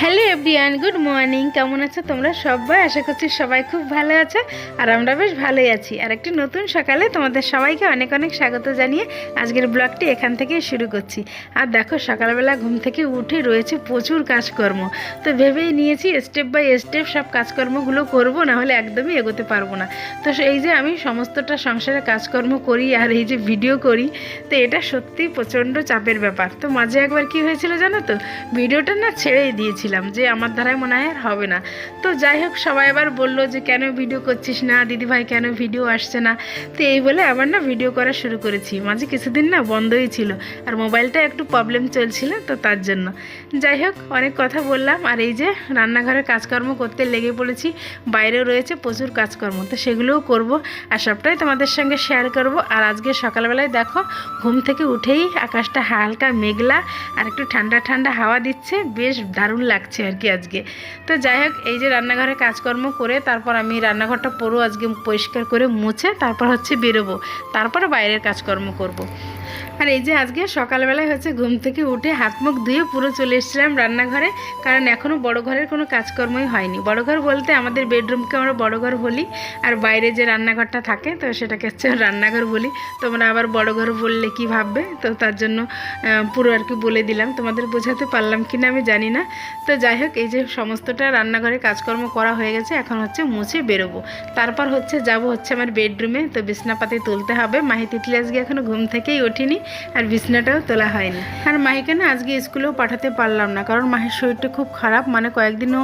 Hello everyone good morning. কেমন আছো তোমরা সবাই? আশা করছি সবাই খুব ভালো আছো আর আমরা বেশ ভালোই আছি। আর একটি নতুন সকালে তোমাদের সবাইকে অনেক অনেক স্বাগত জানিয়ে আজকের ব্লগটি এখান থেকেই শুরু করছি। আর দেখো, সকালবেলা ঘুম থেকে উঠে রয়েছে প্রচুর কাজকর্ম। তো ভেবেই নিয়েছি স্টেপ বাই স্টেপ সব কাজকর্মগুলো করব না হলে একদমই এগোতে পারব না। তো এই যে আমি সমস্তটা সংসারে কাজকর্ম করি আর এই যে ভিডিও করি, তো এটা সত্যি প্রচণ্ড চাপের ব্যাপার। তো মাঝে একবার কি হয়েছিল জানো তো? ভিডিওটা না ছেড়েই দিয়েছিলাম যে আমার দ্বারাই মনে হয় আর হবে না। তো যাই হোক, সবাই আবার বলল যে, কেন ভিডিও করছিস না? দিদিভাই কেন ভিডিও আসছে না? তো এই বলে আবার না ভিডিও করা শুরু করেছি। মাঝে কিছুদিন না বন্ধই ছিল আর মোবাইলটা একটু প্রবলেম চলছিল তো তার জন্য। যাই হোক, অনেক কথা বললাম। আর এই যে রান্নাঘরের কাজকর্ম করতে লেগে পড়েছি, বাইরেও রয়েছে প্রচুর কাজকর্ম, তো সেগুলোও করব আর সবটাই তোমাদের সঙ্গে শেয়ার করব। আর আজকে সকালবেলায় দেখো, ঘুম থেকে উঠেই আকাশটা হালকা মেঘলা আর একটু ঠান্ডা ঠান্ডা হাওয়া দিচ্ছে, বেশ দারুণ লাগছে আর কি আজকে তো যাই হোক, এই যে রান্নাঘরে কাজকর্ম করে তারপর আমি রান্নাঘরটা পুরো আজকে পরিষ্কার করে মুছে তারপর হচ্ছে বেরোবো তারপরে বাইরের কাজকর্ম করব। আর এই যে আজকে সকালবেলায় হচ্ছে ঘুম থেকে উঠে হাত মুখ ধুয়ে পুরো চলে এসেছিলাম রান্নাঘরে, কারণ এখনও বড় ঘরের কোনো কাজকর্মই হয়নি। বড় ঘর বলতে আমাদের বেডরুমকে আমরা বড় ঘর বলি, আর বাইরে যে রান্নাঘরটা থাকে, তো সেটাকে হচ্ছে রান্নাঘর বলি। তোমরা আবার বড় ঘর বললে কি ভাববে? তো তার জন্য পুরো আর কি বলে দিলাম। তোমাদের বোঝাতে পারলাম কি না আমি জানি না। তো যাই হোক, এই যে সমস্তটা রান্নাঘরে কাজকর্ম করা হয়ে গেছে, এখন হচ্ছে মুছে বেরোবো। তারপর হচ্ছে যাব হচ্ছে আমার বেডরুমে তো বিছনাপাতি তুলতে হবে। মাহি তিতলি আজকে এখনও ঘুম থেকেই ওঠেনি। আর বিছনাটাও তোলা হয়নি। আর মাহিকে না আজকে স্কুলেও পাঠাতে পারলাম না, কারণ মাহির শরীরটা খুব খারাপ। মানে কয়েকদিনও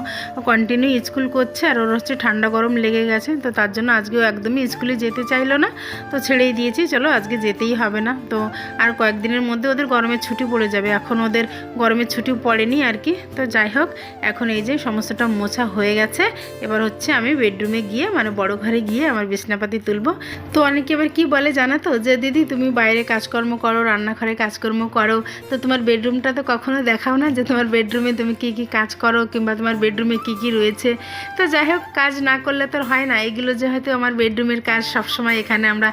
কন্টিনিউ স্কুল করছে আর ওর হচ্ছে ঠান্ডা গরম লেগে গেছে, তো তার জন্য আজকেও একদমই স্কুলে যেতে চাইলো না, তো ছেড়েই দিয়েছি। চলো, আজকে যেতেই হবে না। তো আর কয়েকদিনের মধ্যে ওদের গরমের ছুটি পড়ে যাবে। এখন ওদের গরমের ছুটি পড়েনি আর কি। তো যাই হোক, এখন এই যে সমস্তটা মোছা হয়ে গেছে। এবার হচ্ছে আমি বেডরুমে গিয়ে মানে বড় ঘরে গিয়ে আমার বিছনাপাতি তুলবো। তো অনেকে এবার কি বলে জানা তো? যে, দিদি, তুমি বাইরে কাজকর্ম করো রান্নাঘরে কাজকর্ম করো, তো তোমার বেডরুমটা তো কখনো দেখাও না যে তোমার বেডরুমে তুমি কি কি কাজ করো কিংবা তোমার বেডরুমে কি কি রয়েছে। তো যাই হোক, কাজ না করলে তো হয় না। এগুলো যে হয়তো আমার বেডরুমের কাজ সবসময় এখানে আমরা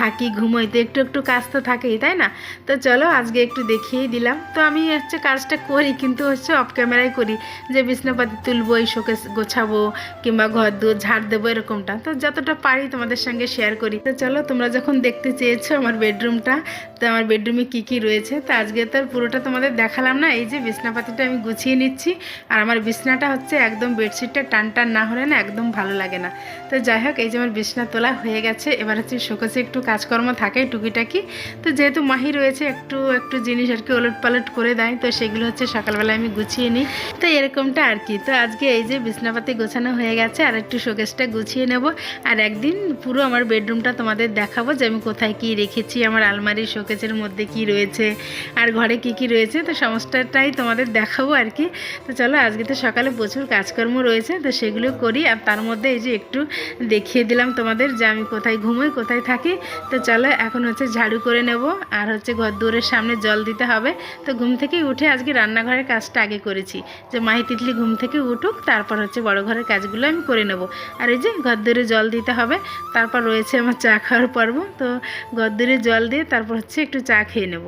থাকি, ঘুমোই, তো একটু একটু কাজ তো থাকেই, তাই না? তো চলো, আজকে একটু দেখিয়েই দিলাম। তো আমি হচ্ছে কাজটা করি, কিন্তু হচ্ছে অফ ক্যামেরায় করি। যে বিছনাপাতি তুলবো, এই শোকেস গোছাবো কিংবা ঘর দুয়ার ঝাড় দেবো, এরকমটা। তো যতটা পারি তোমাদের সঙ্গে শেয়ার করি। তো চলো, তোমরা যখন দেখতে চেয়েছো আমার বেডরুমটা তো আমার বেডরুমে কি কি রয়েছে, তো আজকে তো পুরোটা তোমাদের দেখালাম না। এই যে বিছনাপাতিটা আমি গুছিয়ে নিচ্ছি, আর আমার বিছনাটা হচ্ছে একদম বেডশিটটা টান টান না হলে না একদম ভালো লাগে না। তো যাই হোক, এই যে আমার বিছনা তোলা হয়ে গেছে, এবার হচ্ছে শোকেসে একটু কাজকর্ম থাকে টুকিটাকি। তো যেহেতু মাহি রয়েছে, একটু একটু জিনিস আর কি ওলট পালট করে দেয়, তো সেগুলো হচ্ছে সকালবেলা আমি গুছিয়ে নিই। তো এরকমটা আর কি। তো আজকে এই যে বিছনাপাতি গোছানো হয়ে গেছে, আর একটু শোকেসটা গুছিয়ে নেব। আর একদিন পুরো আমার বেডরুমটা তোমাদের দেখাবো যে আমি কোথায় কি রেখেছি, আমার আলমারির শোকেসের মধ্যে কি রয়েছে আর ঘরে কি কি রয়েছে, তো সমস্তটাই তোমাদের দেখাবো আর কি। তো চলো, আজকে তো সকালে প্রচুর কাজকর্ম রয়েছে, তো সেগুলো করি আর তার মধ্যে এই যে একটু দেখিয়ে দিলাম তোমাদের যে আমি কোথায় ঘুমোই, কোথায় থাকি। তো চলো, এখন হচ্ছে ঝাড়ু করে নেব আর হচ্ছে ঘর দুয়ারের সামনে জল দিতে হবে। তো ঘুম থেকে উঠে আজকে রান্নাঘরের কাজটা আগে করেছি, যে মাহি তিতলি ঘুম থেকে উঠুক, তারপর হচ্ছে বড় ঘরের কাজগুলো আমি করে নেব। আর এই যে ঘর দুয়ারে জল দিতে হবে, তারপর রয়েছে আমার চা খাওয়ার পর্ব, তো দুয়ারে জল দিয়ে তারপর হচ্ছে একটু চা খেয়ে নেব।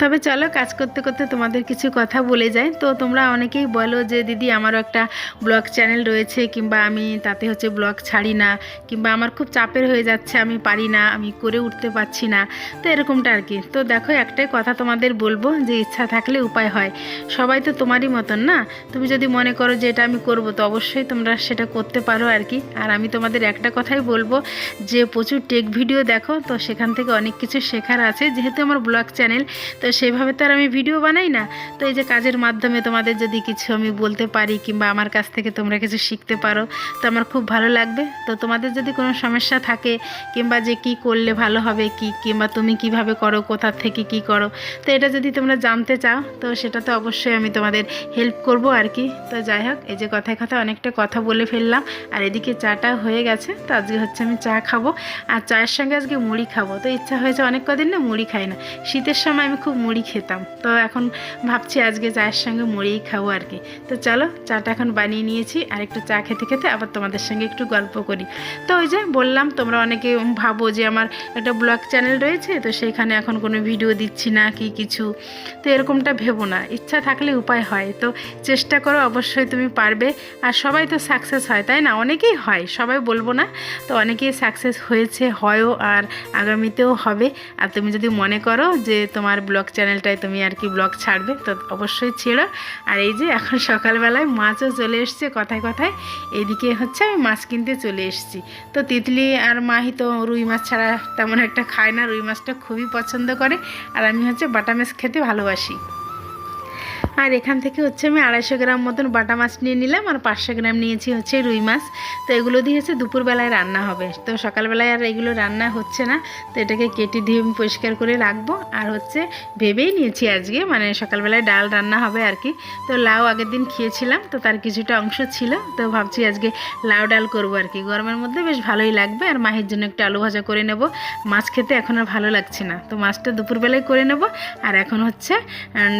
তবে চলো কাজ করতে করতে তোমাদের কিছু কথা বলে যায় তো তোমরা অনেকেই বলো যে, দিদি, আমারও একটা ব্লগ চ্যানেল রয়েছে, কিংবা আমি তাতে হচ্ছে ব্লগ ছাড়ি না, কিংবা আমার খুব চাপের হয়ে যাচ্ছে, আমি পারি না, আমি করে উঠতে পারছি না। তো এরকমটা আর কি। তো দেখো, একটাই কথা তোমাদের বলব যে, ইচ্ছা থাকলে উপায় হয়। সবাই তো তোমারই মতন, না? তুমি যদি মনে করো যে, এটা আমি করব তো অবশ্যই তোমরা সেটা করতে পারো আর কি। আর আমি তোমাদের একটা কথাই বলব যে, প্রচুর টেক ভিডিও দেখো, তো সেখান থেকে অনেক কিছু শেখার আছে। যেহেতু আমার ব্লগ চ্যানেল, তো তো সেইভাবে তো আর আমি ভিডিও বানাই না। তো এই যে কাজের মাধ্যমে তোমাদের যদি কিছু আমি বলতে পারি কিংবা আমার কাছ থেকে তোমরা কিছু শিখতে পারো, তো আমার খুব ভালো লাগবে। তো তোমাদের যদি কোনো সমস্যা থাকে কিংবা যে কি করলে ভালো হবে কি, কিংবা তুমি কীভাবে করো, কোথা থেকে কি করো, তো এটা যদি তোমরা জানতে চাও, তো সেটা তো অবশ্যই আমি তোমাদের হেল্প করব আর কি। তো যাই হোক, এই যে কথায় কথা অনেকটা কথা বলে ফেললাম, আর এদিকে চাটা হয়ে গেছে, তো আজকে হচ্ছে আমি চা খাব। আর চায়ের সঙ্গে আজকে মুড়ি খাব। তো ইচ্ছা হয়েছে অনেক কদিন না মুড়ি খাই না। শীতের সময় আমি খুব মুড়ি খেতাম। তো এখন ভাবছি আজকে চায়ের সঙ্গে মুড়িই খাব আর কি। তো চলো, চাটা এখন বানিয়ে নিয়েছি, আর একটু চা খেতে খেতে আবার তোমাদের সঙ্গে একটু গল্প করি। তো ওই যে বললাম, তোমরা অনেকে ভাবো যে আমার একটা ব্লগ চ্যানেল রয়েছে, তো সেখানে এখন কোনো ভিডিও দিচ্ছি না কি কিছু। তো এরকমটা ভেবো না, ইচ্ছা থাকলে উপায় হয়। তো চেষ্টা করো, অবশ্যই তুমি পারবে। আর সবাই তো সাকসেস হয়, তাই না? অনেকেই হয়, সবাই বলব না। তো অনেকেই সাকসেস হয়েছে, হয়ও, আর আগামীতেও হবে। আর তুমি যদি মনে করো যে তোমার ব্লগ চ্যানেলটায় তুমি আর কি ব্লগ ছাড়বে, তো অবশ্যই ছেড়ো। আর এই যে এখন সকালবেলায় মাছও চলে এসছে কথায় কথায়, এদিকে হচ্ছে আমি মাছ কিনতে চলে এসেছি। তো তিতলি আর মাহি তো রুই মাছ ছাড়া তেমন একটা খায় না, রুই মাছটা খুবই পছন্দ করে, আর আমি হচ্ছে বাটা মাছ খেতে ভালোবাসি। আর এখান থেকে হচ্ছে আমি আড়াইশো গ্রাম মতন বাটা মাছ নিয়ে নিলাম আর পাঁচশো গ্রাম নিয়েছি হচ্ছে রুই মাছ। তো এগুলো দিয়ে হচ্ছে দুপুরবেলায় রান্না হবে। তো সকালবেলায় আর এগুলো রান্না হচ্ছে না। তো এটাকে কেটে দিয়ে আমি পরিষ্কার করে রাখব। আর হচ্ছে ভেবেই নিয়েছি আজকে মানে সকালবেলায় ডাল রান্না হবে আর কি। তো লাউ আগের দিন খেয়েছিলাম, তো তার কিছুটা অংশ ছিল। তো ভাবছি আজকে লাউ ডাল করব আর কি। গরমের মধ্যে বেশ ভালোই লাগবে। আর মাহির জন্য একটু আলু ভাজা করে নেব। মাছ খেতে এখন আর ভালো লাগছে না। তো মাছটা দুপুরবেলায় করে নেব। আর এখন হচ্ছে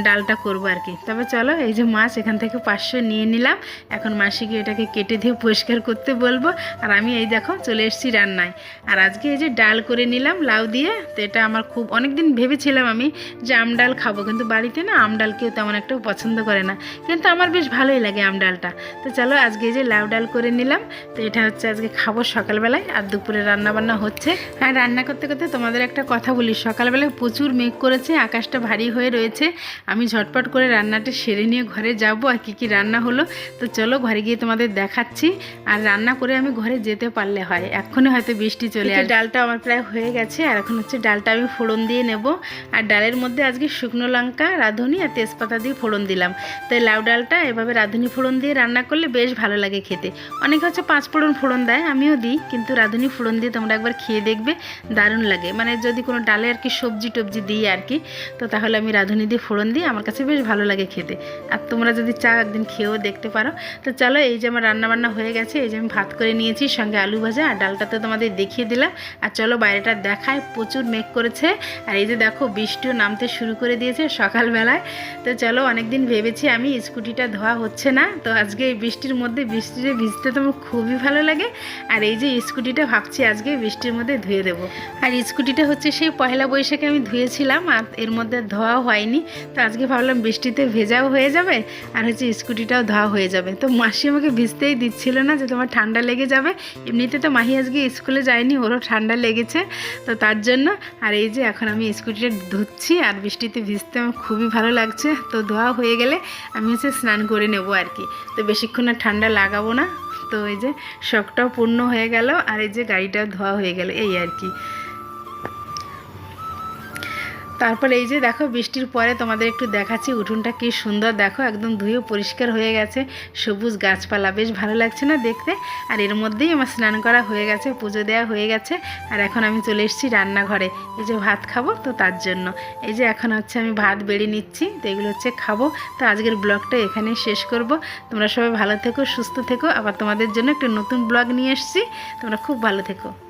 ডালটা করব আর কি। তবে চলো, এই যে মাছ এখান থেকে পাঁচশো নিয়ে নিলাম। এখন মাসিকে এটাকে কেটে দিয়ে পরিষ্কার করতে বলব। আর আমি এই দেখো, চলে এসেছি রান্নায়। আর আজকে এই যে ডাল করে নিলাম লাউ দিয়ে, তো এটা আমার খুব অনেক দিন ভেবেছিলাম আমি যে আম ডাল খাব, কিন্তু বাড়িতে না আম ডাল কেউ তেমন একটা পছন্দ করে না। কিন্তু আমার বেশ ভালোই লাগে আম ডালটা। তো চলো, আজকে এই যে লাউ ডাল করে নিলাম। তো এটা হচ্ছে আজকে খাব সকালবেলায়, আর দুপুরে রান্না বান্না হচ্ছে। আর রান্না করতে করতে তোমাদের একটা কথা বলি, সকালবেলায় প্রচুর মেঘ করেছে, আকাশটা ভারী হয়ে রয়েছে। আমি ঝটপট করে রান্নাটা সেরে নিয়ে ঘরে যাব আর কী কী রান্না হলো। তো চলো ঘরে গিয়ে তোমাদের দেখাচ্ছি। আর রান্না করে আমি ঘরে যেতে পারলে হয়। এক্ষুনি হয়তো বৃষ্টি চলে আসে ডালটা আমার প্রায় হয়ে গেছে। আর এখন হচ্ছে ডালটা আমি ফোড়ন দিয়ে নেব। আর ডালের মধ্যে আজকে শুকনো লঙ্কা রাঁধুনি আর তেজপাতা দিয়ে ফোড়ন দিলাম। তো এই লাউ ডালটা এভাবে রাঁধুনি ফোড়ন দিয়ে রান্না করলে বেশ ভালো লাগে খেতে। অনেকে হচ্ছে পাঁচ ফোড়ন ফোড়ন দেয় আমিও দিই। কিন্তু রাঁধুনি ফোড়ন দিয়ে তোমরা একবার খেয়ে দেখবে দারুণ লাগে। মানে যদি কোনো ডালে আর কি সবজি টবজি দিই আর কি তো তাহলে আমি রাঁধুনি দিয়ে ফোড়ন দিই আমার কাছে বেশ ভালো লাগে খেতে। আর তোমরা যদি চাও একদিন খেয়েও দেখতে পারো, তো চলো এই যে আমার রান্নাবান্না হয়ে গেছে, এই যে আমি ভাত করে নিয়েছি, সঙ্গে আলু ভাজা আর ডালটা তো তোমাদের দেখিয়ে দিলাম। আর চলো বাইরেটা দেখায়, প্রচুর মেঘ করেছে। আর এই যে দেখো, বৃষ্টিও নামতে শুরু করে দিয়েছে সকালবেলায়। তো চলো অনেকদিন ভেবেছি আমি স্কুটিটা ধোয়া হচ্ছে না, তো আজকে এই বৃষ্টির মধ্যে বৃষ্টিতে ভিজতে তো আমার খুবই ভালো লাগে। আর এই যে স্কুটিটা ভাবছি আজকে বৃষ্টির মধ্যে ধুয়ে দেবো। আর স্কুটিটা হচ্ছে সেই পয়লা বৈশাখে আমি ধুয়েছিলাম, আর এর মধ্যে ধোয়াও হয়নি। তো আজকে ভাবলাম বৃষ্টিতে ভেজাও হয়ে যাবে আর হচ্ছে স্কুটিটাও ধোয়া হয়ে যাবে। তো মাসি আমাকে ভিজতেই দিচ্ছিল না যে তোমার ঠান্ডা লেগে যাবে। এমনিতে তো মাহি আজকে স্কুলে যায়নি, ওরও ঠান্ডা লেগেছে। তো তার জন্য, আর এই যে এখন আমি স্কুটিটা ধুচ্ছি আর বৃষ্টিতে ভিজতে আমার খুবই ভালো লাগছে। তো ধোয়া হয়ে গেলে আমি হচ্ছে স্নান করে নেব আর কি। তো বেশিক্ষণ আর ঠান্ডা লাগাবো না। তো এই যে শখটাও পূর্ণ হয়ে গেল আর এই যে গাড়িটাও ধোয়া হয়ে গেল, এই আর কি। তারপর এই যে দেখো বৃষ্টির পরে তোমাদের একটু দেখাচ্ছি উঠোনটা কি সুন্দর। দেখো একদম ধুয়ে পরিষ্কার হয়ে গেছে। সবুজ গাছপালা, বেশ ভালো লাগছে না দেখতে। আর এর মধ্যেই আমার স্নান করা হয়ে গেছে, পুজো দেওয়া হয়ে গেছে। আর এখন আমি চলে এসেছি রান্নাঘরে। এই যে ভাত খাব তো তার জন্য। এই যে এখন হচ্ছে আমি ভাত বেড়ে নিচ্ছি, তো এগুলো হচ্ছে খাব। তো আজকের ব্লগটা এখানেই শেষ করব। তোমরা সবাই ভালো থেকো, সুস্থ থেকো। আবার তোমাদের জন্য একটা নতুন ব্লগ নিয়ে এসেছি। তোমরা খুব ভালো থেকো।